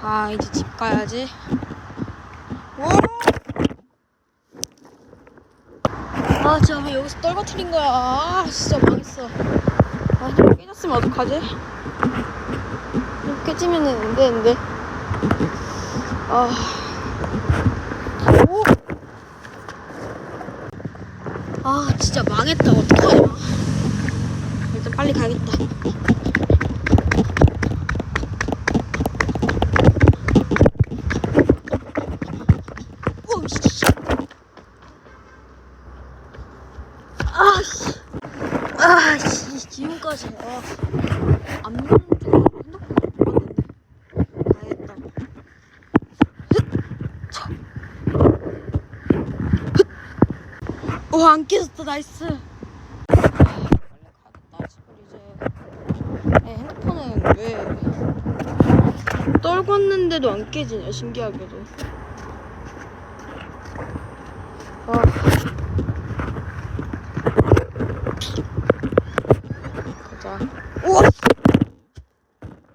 아 이제 집 가야지. 오! 아 진짜 왜 여기서 떨궈트린 거야? 아 진짜 망했어. 아 이거 깨졌으면 어떡하지? 깨지면은 안 되는데. 아. 오! 아 진짜 망했다 어떡하냐. 일단 빨리 가야겠다. 오, 씨. 아, 씨. 아, 씨. 지금까지. 아. 안 누른 쪽으로 핸드폰 못 봤는데. 가야겠다. 흑! 차. 흑! 오, 안 깨졌다. 나이스. 빨리 가겠다. 집을 이제. 네, 핸드폰은 왜. 떨궜는데도 안 깨지냐, 신기하게도. 아. 我